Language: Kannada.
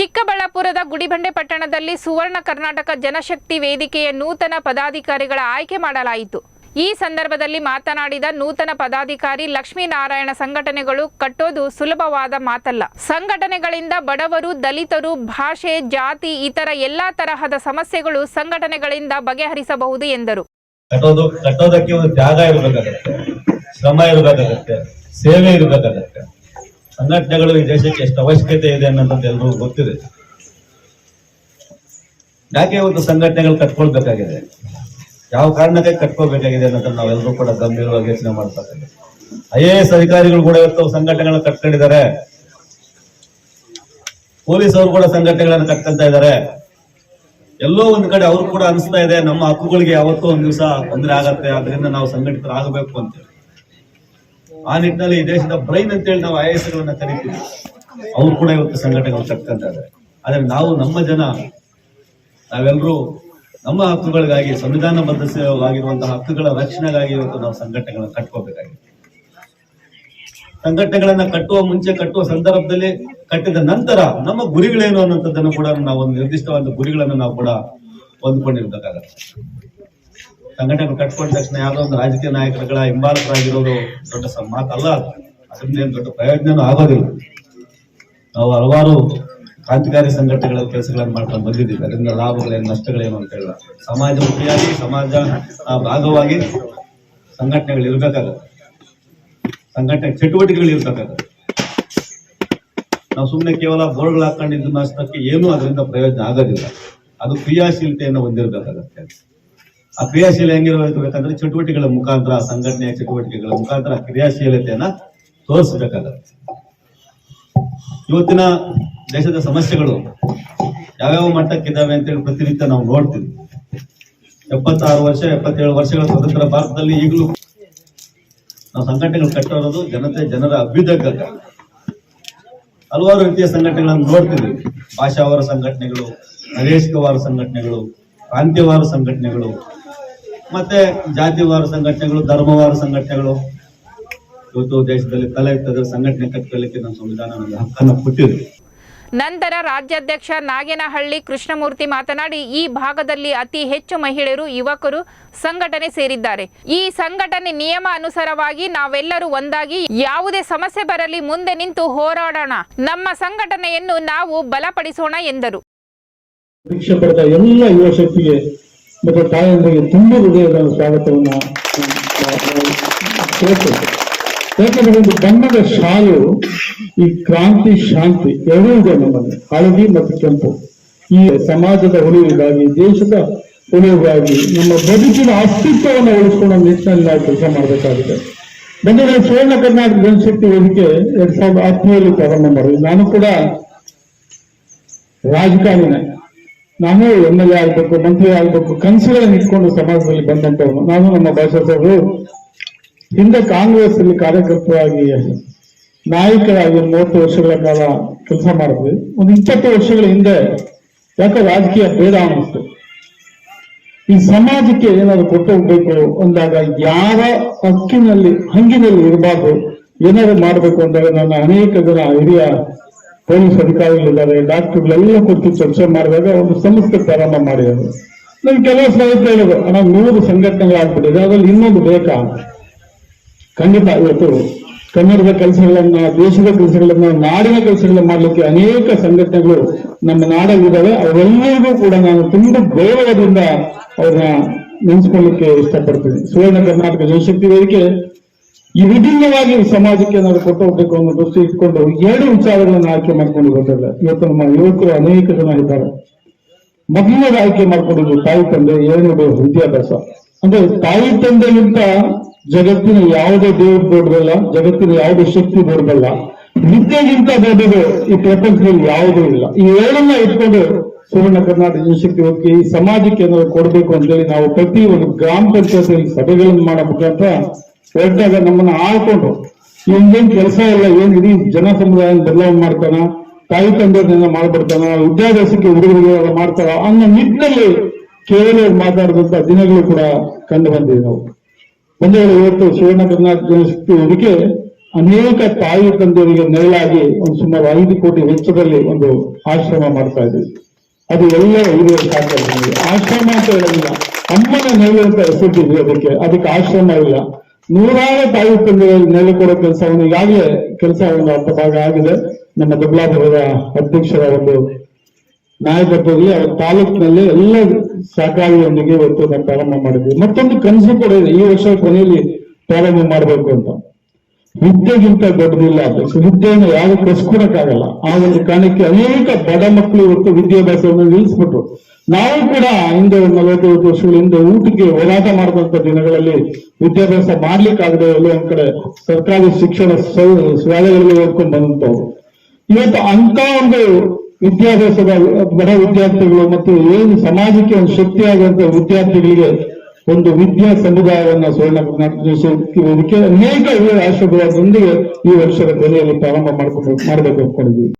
ಚಿಕ್ಕಬಳ್ಳಾಪುರದ ಗುಡಿಬಂಡೆ ಪಟ್ಟಣದಲ್ಲಿ ಸುವರ್ಣ ಕರ್ನಾಟಕ ಜನಶಕ್ತಿ ವೇದಿಕೆಯ ನೂತನ ಪದಾಧಿಕಾರಿಗಳ ಆಯ್ಕೆ ಮಾಡಲಾಯಿತು. ಈ ಸಂದರ್ಭದಲ್ಲಿ ಮಾತನಾಡಿದ ನೂತನ ಪದಾಧಿಕಾರಿ ಲಕ್ಷ್ಮೀನಾರಾಯಣ ಸಂಘಟನೆಗಳು ಕಟ್ಟೋದು ಸುಲಭವಾದ ಮಾತಲ್ಲ. ಸಂಘಟನೆಗಳಿಂದ ಬಡವರು, ದಲಿತರು, ಭಾಷೆ, ಜಾತಿ, ಇತರ ಎಲ್ಲಾ ತರಹದ ಸಮಸ್ಯೆಗಳು ಸಂಘಟನೆಗಳಿಂದ ಬಗೆಹರಿಸಬಹುದು ಎಂದರು. ಕಟ್ಟೋದು, ಕಟ್ಟೋದಕ್ಕೆ ಒಂದು ತ್ಯಾಗ ಇರಬೇಕಾಗತ್ತೆ. ಶ್ರಮ ಇರಬೇಕಾಗತ್ತೆ. ಸೇವೆ ಇರಬೇಕಾಗತ್ತೆ. ಸಂಘಟನೆಗಳು ಈ ದೇಶಕ್ಕೆ ಎಷ್ಟು ಅವಶ್ಯಕತೆ ಇದೆ ಅನ್ನೋದಂತ ಎಲ್ರಿಗೂ ಗೊತ್ತಿದೆ. ಯಾಕೆ ಒಂದು ಸಂಘಟನೆಗಳು ಕಟ್ಕೊಳ್ಬೇಕಾಗಿದೆ? ಯಾವ ಕಾರಣಕ್ಕೆ ಕಟ್ಕೋಬೇಕಾಗಿದೆ ಅನ್ನೋದನ್ನ ನಾವೆಲ್ಲರೂ ಕೂಡ ಗಂಭೀರವಾಗಿ ಯೋಚನೆ ಮಾಡ್ಬೇಕಾಗಿದೆ ಐ ಎ ಎಸ್ ಅಧಿಕಾರಿಗಳು ಕೂಡ ಇವತ್ತು ಸಂಘಟನೆಗಳನ್ನ ಕಟ್ಕೊಂಡಿದ್ದಾರೆ. ಪೊಲೀಸ್ ಕೂಡ ಸಂಘಟನೆಗಳನ್ನ ಕಟ್ಕೊಂತ ಇದ್ದಾರೆ. ಎಲ್ಲೋ ಒಂದ್ ಕಡೆ ಅವ್ರು ಕೂಡ ಅನಿಸ್ತಾ ಇದೆ, ನಮ್ಮ ಹಕ್ಕುಗಳಿಗೆ ಯಾವತ್ತೋ ಒಂದ್ ದಿವಸ ತೊಂದರೆ ಆಗತ್ತೆ ಅದರಿಂದ ನಾವು ಸಂಘಟಿತರಾಗಬೇಕು ಅಂತೇಳಿ ಆ ನಿಟ್ಟಿನಲ್ಲಿ ಈ ದೇಶದ ಬ್ರೈನ್ ಅಂತೇಳಿ ನಾವು ಐ ಎಸ್ ಗಳನ್ನ ಕರಿತೀವಿ. ಅವ್ರು ಕೂಡ ಇವತ್ತು ಸಂಘಟನೆಗಳು ಇದ್ದಾರೆ ಆದ್ರೆ ನಾವು ನಮ್ಮ ಜನ ನಾವೆಲ್ಲರೂ ನಮ್ಮ ಹಕ್ಕುಗಳಿಗಾಗಿ ಸಂವಿಧಾನ ಬದ್ಧವಾಗಿರುವಂತಹ ಹಕ್ಕುಗಳ ರಕ್ಷಣೆಗಾಗಿ ಇವತ್ತು ನಾವು ಸಂಘಟನೆಗಳನ್ನ ಕಟ್ಕೋಬೇಕಾಗಿದೆ. ಸಂಘಟನೆಗಳನ್ನ ಕಟ್ಟುವ ಮುಂಚೆ, ಕಟ್ಟುವ ಸಂದರ್ಭದಲ್ಲಿ ಕಟ್ಟಿದ ನಂತರ ನಮ್ಮ ಗುರಿಗಳೇನು ಅನ್ನೋಂಥದ್ದನ್ನು ಕೂಡ ನಾವು ಒಂದು ನಿರ್ದಿಷ್ಟವಾದ ಗುರಿಗಳನ್ನು ನಾವು ಕೂಡ ಹೊಂದ್ಕೊಂಡಿರ್ಬೇಕಾಗತ್ತೆ. ಸಂಘಟನೆ ಕಟ್ಕೊಂಡ ತಕ್ಷಣ ಯಾವುದೋ ಒಂದು ರಾಜಕೀಯ ನಾಯಕರುಗಳ ಹಿಂಬಾಲಕರಾಗಿರೋದು ದೊಡ್ಡ ಮಾತಲ್ಲ. ಅದು ಅದರಿಂದ ದೊಡ್ಡ ಪ್ರಯೋಜನ ಆಗೋದಿಲ್ಲ. ನಾವು ಹಲವಾರು ಕ್ರಾಂತಿಕಾರಿ ಸಂಘಟನೆಗಳ ಕೆಲಸಗಳನ್ನು ಮಾಡ್ಕೊಂಡು ಬಂದಿದ್ದೀವಿ. ಅದರಿಂದ ಲಾಭಗಳೇನು ನಷ್ಟಗಳೇನು ಅಂತ ಹೇಳ ಸಮಾಜಮುಖಿಯಾಗಿ ಸಮಾಜ ಆ, ಭಾಗವಾಗಿ ಸಂಘಟನೆಗಳು ಇರ್ಬೇಕಾಗತ್ತೆ. ಸಂಘಟನೆ ಚಟುವಟಿಕೆಗಳು ಇರ್ಬೇಕಾಗತ್ತೆ. ನಾವು ಸುಮ್ಮನೆ ಕೇವಲ ಬೋರ್ಡ್ಗಳು ಹಾಕೊಂಡಿದ್ದ ನಷ್ಟಕ್ಕೆ ಏನೂ ಅದರಿಂದ ಪ್ರಯೋಜನ ಆಗೋದಿಲ್ಲ. ಅದು ಕ್ರಿಯಾಶೀಲತೆಯನ್ನು ಹೊಂದಿರಬೇಕಾಗತ್ತೆ. ಆ ಕ್ರಿಯಾಶೀಲ ಹೆಂಗಿರಬೇಕಂದ್ರೆ ಚಟುವಟಿಕೆಗಳ ಮುಖಾಂತರ, ಸಂಘಟನೆಯ ಚಟುವಟಿಕೆಗಳ ಮುಖಾಂತರ ಕ್ರಿಯಾಶೀಲತೆಯನ್ನ ತೋರಿಸಬೇಕಾಗತ್ತೆ. ಇವತ್ತಿನ ದೇಶದ ಸಮಸ್ಯೆಗಳು ಯಾವ್ಯಾವ ಮಟ್ಟಕ್ಕಿದ್ದಾವೆ ಅಂತೇಳಿ ಪ್ರತಿನಿತ್ಯ ನಾವು ನೋಡ್ತೀವಿ. ಎಪ್ಪತ್ತಾರು ವರ್ಷ, ಎಪ್ಪತ್ತೇಳು ವರ್ಷಗಳ ಸ್ವತಂತ್ರ ಭಾರತದಲ್ಲಿ ಈಗಲೂ ನಾವು ಸಂಘಟನೆಗಳು ಕಟ್ಟಿರೋದು ಜನತೆ, ಜನರ ಅಭ್ಯುದಯಕ್ಕ. ಹಲವಾರು ರೀತಿಯ ಸಂಘಟನೆಗಳನ್ನು ನೋಡ್ತೀವಿ. ಭಾಷಾವಾರ ಸಂಘಟನೆಗಳು ಪ್ರಾದೇಶಿಕವಾರ ಸಂಘಟನೆಗಳು ಪ್ರಾಂತ್ಯವಾರ ಸಂಘಟನೆಗಳು ಮತ್ತೆ ಜಾತಿವಾರ ಸಂಘಟನೆಗಳು ಧರ್ಮವಾರ ಸಂಘಟನೆಗಳು. ಇವತ್ತು ದೇಶದಲ್ಲಿ ತಲೆ ಎತ್ತದ ಸಂಘಟನೆ ಕಟ್ಟಲಿಕ್ಕೆ ನಮ್ಮ ಸಂವಿಧಾನ ನಮಗೆ ಹಕ್ಕನ್ನು ಕೊಟ್ಟಿದೆ. ನಂತರ ರಾಜ್ಯಾಧ್ಯಕ್ಷ ನಾಗೇನಹಳ್ಳಿ ಕೃಷ್ಣಮೂರ್ತಿ ಮಾತನಾಡಿ ಈ ಭಾಗದಲ್ಲಿ ಅತಿ ಹೆಚ್ಚು ಮಹಿಳೆಯರು ಯುವಕರು ಸಂಘಟನೆ ಸೇರಿದ್ದಾರೆ. ಈ ಸಂಘಟನೆ ನಿಯಮ ಅನುಸಾರವಾಗಿ ನಾವೆಲ್ಲರೂ ಒಂದಾಗಿ ಯಾವುದೇ ಸಮಸ್ಯೆ ಬರಲಿ ಮುಂದೆ ನಿಂತು ಹೋರಾಡೋಣ. ನಮ್ಮ ಸಂಘಟನೆಯನ್ನು ನಾವು ಬಲಪಡಿಸೋಣ ಎಂದರು. ಮತ್ತು ತಾಯಂದಿರಿಗೆ ತುಂಬ ಹೃದಯದ ಸ್ವಾಗತವನ್ನು ಯಾಕಂದ್ರೆ ಒಂದು ಬಣ್ಣದ ಶಾಲು, ಈ ಕ್ರಾಂತಿ ಶಾಂತಿ ಎರಡೂ ಇದೆ ನಮ್ಮಲ್ಲಿ. ಹಳದಿ ಮತ್ತು ಕೆಂಪು. ಈ ಸಮಾಜದ ಉಳಿವಿಗಾಗಿ ದೇಶದ ಉಳಿವಿಗಾಗಿ ನಮ್ಮ ಬದುಕಿನ ಅಸ್ತಿತ್ವವನ್ನು ಉಳಿಸ್ಕೊಳ್ಳೋ ನಿಟ್ಟಿನಲ್ಲಿ ನಾವು ಕೆಲಸ ಮಾಡಬೇಕಾಗಿದೆ. ಬೆಂಗಳೂರು ಸುವರ್ಣ ಕರ್ನಾಟಕ ಜನಶಕ್ತಿ ವೇದಿಕೆ ಎರಡ್ ಸಾವಿರದ ಹತ್ತರಲ್ಲಿ ಪ್ರಾರಂಭ ಮಾಡಿದ್ವಿ ನಾನು ಕೂಡ ರಾಜಕಾರಣಿನೇ. ನಾನು ಎಂ ಎಲ್ ಎ ಆಗ್ಬೇಕು ಮಂತ್ರಿ ಆಗ್ಬೇಕು, ಕನಸುಗಳನ್ನ ಇಟ್ಕೊಂಡು ಸಮಾಜದಲ್ಲಿ ಬಂದಂತವನು ನಾನು ನಮ್ಮ ಭಾಷಾ ಹಿಂದೆ ಕಾಂಗ್ರೆಸ್ ಅಲ್ಲಿ ಕಾರ್ಯಕರ್ತರಾಗಿ, ನಾಯಕರಾಗಿ ಮೂವತ್ತು ವರ್ಷಗಳ ಕಾಲ ಕೆಲಸ ಮಾಡಿದ್ವಿ. ಒಂದು ಇಪ್ಪತ್ತು ವರ್ಷಗಳ ಹಿಂದೆ ಯಾಕೆ ರಾಜಕೀಯ ಬೇಡ ಅನ್ನಿಸ್ತು. ಈ ಸಮಾಜಕ್ಕೆ ಏನಾದ್ರು ಕೊಟ್ಟು ಹೋಗ್ಬೇಕು ಅಂದಾಗ ಯಾರ ಹಕ್ಕಿನಲ್ಲಿ, ಹಂಗಿನಲ್ಲಿ ಇರಬಾರ್ದು. ಏನಾದ್ರು ಮಾಡಬೇಕು ಅಂದಾಗ ನನ್ನ ಅನೇಕ ಜನ ಹಿರಿಯ ಪೊಲೀಸ್ ಅಧಿಕಾರಿಗಳಿದ್ದಾರೆ, ಡಾಕ್ಟರ್ಗಳೆಲ್ಲ ಕೊಟ್ಟು ಚರ್ಚೆ ಮಾಡಿದಾಗ ಒಂದು ಸಂಸ್ಥೆ ಪ್ರಾರಂಭ ಮಾಡಿದರು ನನ್ ಕೆಲವು ಸ್ನೇಹಿತರು ಹೇಳಿದ್ರು ನಾವು ನೂರು ಸಂಘಟನೆಗಳಾಗ್ಬಿಟ್ಟಿದೆ, ಅದ್ರಲ್ಲಿ ಇನ್ನೊಂದು ಬೇಕಾ? ಖಂಡಿತ ಇವತ್ತು ಕನ್ನಡದ ಕೆಲಸಗಳನ್ನ, ದೇಶದ ಕೆಲಸಗಳನ್ನ, ನಾಡಿನ ಕೆಲಸಗಳನ್ನ ಮಾಡಲಿಕ್ಕೆ ಅನೇಕ ಸಂಘಟನೆಗಳು ನಮ್ಮ ನಾಡಲ್ಲಿದ್ದಾವೆ. ಅವೆಲ್ಲರಿಗೂ ಕೂಡ ನಾನು ತುಂಬಾ ಗೌರವದಿಂದ ಅವ್ರನ್ನ ನೆನೆಸ್ಕೊಳ್ಳಿಕ್ಕೆ ಇಷ್ಟಪಡ್ತೀನಿ. ಸುವರ್ಣ ಕರ್ನಾಟಕ ಜನಶಕ್ತಿ ವೇದಿಕೆ ಈ ವಿಭಿನ್ನವಾಗಿ ಸಮಾಜಕ್ಕೆ ಏನಾದ್ರು ಕೊಟ್ಟು ಹೋಗ್ಬೇಕು ಅನ್ನೋ ದೃಷ್ಟಿ ಇಟ್ಕೊಂಡು ಎರಡು ವಿಚಾರಗಳನ್ನು ಆಯ್ಕೆ ಮಾಡ್ಕೊಂಡು ಇವತ್ತು ನಮ್ಮ ಯುವಕರು ಅನೇಕ ಜನ ಇದ್ದಾರೆ. ಮೊದಲನೇದು ಆಯ್ಕೆ ಮಾಡ್ಕೊಂಡಿದ್ದು ತಾಯಿ ತಂದೆ ಏನಿದೆ ವಿದ್ಯಾಭ್ಯಾಸ. ಅಂದ್ರೆ ತಾಯಿ ತಂದೆಗಿಂತ ಜಗತ್ತಿನ ಯಾವುದೇ ದೇವರು ದೊಡ್ಡದಲ್ಲ, ಜಗತ್ತಿನ ಯಾವುದೇ ಶಕ್ತಿ ದೊಡ್ಡದಲ್ಲ, ವಿದ್ಯೆಗಿಂತ ದೊಡ್ಡದು ಈ ಪ್ರಪಂಚದಲ್ಲಿ ಯಾವುದೂ ಇಲ್ಲ. ಈ ಏಳನ್ನ ಇಟ್ಕೊಂಡು ಸುವರ್ಣ ಕರ್ನಾಟಕ ಜನಶಕ್ತಿ ಹೋಗಿ ಸಮಾಜಕ್ಕೆ ಏನಾದ್ರು ಕೊಡಬೇಕು ಅಂತೇಳಿ ನಾವು ಪ್ರತಿ ಒಂದು ಗ್ರಾಮ ಪಂಚಾಯತ್ ಸಭೆಗಳನ್ನು ಮಾಡೋ ಮುಖಾಂತರ ಹೊರಟಾಗ ನಮ್ಮನ್ನ ಆಳ್ಕೊಂಡು ಏನ್ ಕೆಲಸ ಇಲ್ಲ, ಏನ್ ಇಡೀ ಜನ ಸಮುದಾಯ ಬದಲಾವಣೆ ಮಾಡ್ತಾನ, ತಾಯಿ ತಂದೆಯನ್ನ ಮಾಡ್ಬಿಡ್ತಾನ ವಿದ್ಯಾಭ್ಯಾಸಕ್ಕೆ ಹುಡುಗರಿಗೆ ಮಾಡ್ತಾರ ಅನ್ನೋ ನಿಟ್ಟಿನಲ್ಲಿ ಕೇವಲ ಮಾತಾಡಿದಂತ ದಿನಗಳು ಕೂಡ ಕಂಡು ಬಂದಿದೆ ನಾವು. ಒಂದು ಇವತ್ತು ಸುವರ್ಣ ಕರ್ನಾಟಕ ಜನಶಕ್ತಿ ವೇದಿಕೆ ಅನೇಕ ತಾಯಿ ತಂದೆಯರಿಗೆ ನೆರಳಾಗಿ ಒಂದು ಸುಮಾರು ಐದು ಕೋಟಿ ವೆಚ್ಚದಲ್ಲಿ ಒಂದು ಆಶ್ರಮ ಮಾಡ್ತಾ ಇದ್ದೀವಿ. ಅದು ಎಲ್ಲ ಸಾಕಾಗಿದೆ ಆಶ್ರಮ ಅಂತ ಹೇಳೋದಿಲ್ಲ. ಅಮ್ಮನ ನೆರಳು ಅಂತ ಹೆಸರಿಟ್ಟಿದ್ವಿ ಅದಕ್ಕೆ. ಅದಕ್ಕೆ ಆಶ್ರಮ ಇಲ್ಲ. ನೂರಾರು ತಾಯಿ ತಂದೆಗಳಿಗೆ ನೆಲೆ ಕೊಡೋ ಕೆಲಸವನ್ನು ಈಗಾಗಲೇ ಕೆಲಸ ಒಂದು ಭಾಗ ಆಗಿದೆ. ನಮ್ಮ ದೊಡ್ಡಬಳ್ಳಾಪುರದ ಅಧ್ಯಕ್ಷರ ಒಂದು ನಾಯಕತ್ವದಲ್ಲಿ ಅವರ ತಾಲೂಕಿನಲ್ಲಿ ಎಲ್ಲ ಸಹಕಾರಿಯೊಂದಿಗೆ ಇವತ್ತು ನಾವು ಪ್ರಾರಂಭ ಮಾಡಿದ್ವಿ. ಮತ್ತೊಂದು ಕನಸು ಕೂಡ ಇದೆ. ಈ ವರ್ಷ ಕೊನೆಯಲ್ಲಿ ಪ್ರಾರಂಭ ಮಾಡಬೇಕು ಅಂತ. ವಿದ್ಯೆಗಿಂತ ದೊಡ್ಡದಿಲ್ಲ ವಿದ್ಯೆಯನ್ನು ಯಾರು ಕಸ್ಕೊಡಕ್ಕಾಗಲ್ಲ ಆ ಒಂದು ಕಾರಣಕ್ಕೆ ಅನೇಕ ಬಡ ಮಕ್ಕಳು ಇವತ್ತು ವಿದ್ಯಾಭ್ಯಾಸವನ್ನು ನಿಲ್ಲಿಸ್ಬಿಟ್ರು. ನಾವು ಕೂಡ ಹಿಂದೆ ಒಂದು ವರ್ಷಗಳ ಹಿಂದೆ ಊಟಕ್ಕೆ ಹೋರಾಟ ಮಾಡಿದಂತ ದಿನಗಳಲ್ಲಿ ವಿದ್ಯಾಭ್ಯಾಸ ಮಾಡ್ಲಿಕ್ಕಾಗದೆ ಎಲ್ಲೋ ಒಂದ್ ಕಡೆ ಸರ್ಕಾರಿ ಶಿಕ್ಷಣ ಶಾಲೆಗಳಿಗೆ ಓದ್ಕೊಂಡು ಬಂದಂತವ್ರು ಇವತ್ತು ಅಂತ ಒಂದು ವಿದ್ಯಾಭ್ಯಾಸದ ಬಡ ವಿದ್ಯಾರ್ಥಿಗಳು ಮತ್ತು ಏನು ಸಮಾಜಕ್ಕೆ ಒಂದು ಶಕ್ತಿಯಾಗುವಂತ ವಿದ್ಯಾರ್ಥಿಗಳಿಗೆ ಒಂದು ವಿದ್ಯಾ ಸಮುದಾಯವನ್ನ ಸುವರ್ಣ ಕರ್ನಾಟಕ ಅನೇಕ ಆಶೀರ್ವಾದದೊಂದಿಗೆ ಈ ವರ್ಷದ ಕೊನೆಯಲ್ಲಿ ಪ್ರಾರಂಭ ಮಾಡ್ಕೊಂಡು ಮಾಡಬೇಕು ಅಂದ್ಕೊಂಡಿದ್ದೀವಿ.